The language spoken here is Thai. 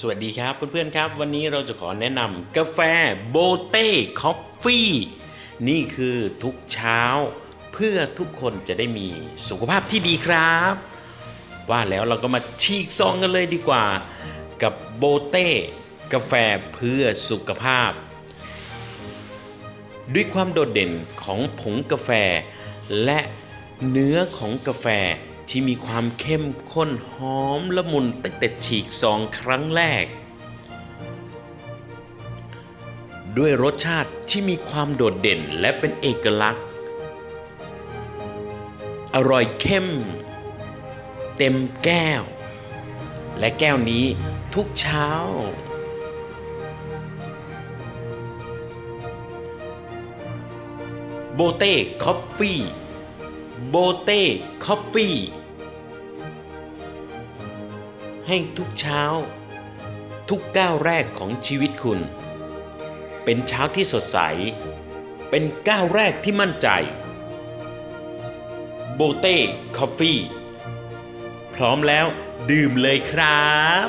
สวัสดีครับเพื่อนๆครับ วันนี้เราจะขอแนะนำกาแฟโบเต้คอฟฟี่นี่คือทุกเช้า เพื่อทุกคนจะได้มีสุขภาพที่ดีครับ ว่าแล้วเราก็มาฉีกซองกันเลยดีกว่า กับโบเต้กาแฟเพื่อสุขภาพ ด้วยความโดดเด่นของผงกาแฟ และเนื้อของกาแฟ ที่มีความเข้มข้นหอมละมุนตั้งแต่ฉีกซองครั้งแรก ด้วยรสชาติที่มีความโดดเด่นและเป็นเอกลักษณ์ อร่อยเข้ม เต็มแก้ว และแก้วนี้ทุกเช้าโบเต้คอฟฟี่ โบเต้คอฟฟี่ ให้ทุกเช้า ทุกก้าวแรกของชีวิตคุณ เป็นเช้าที่สดใส เป็นก้าวแรกที่มั่นใจโบเต้คอฟฟี่ พร้อมแล้วดื่มเลยครับ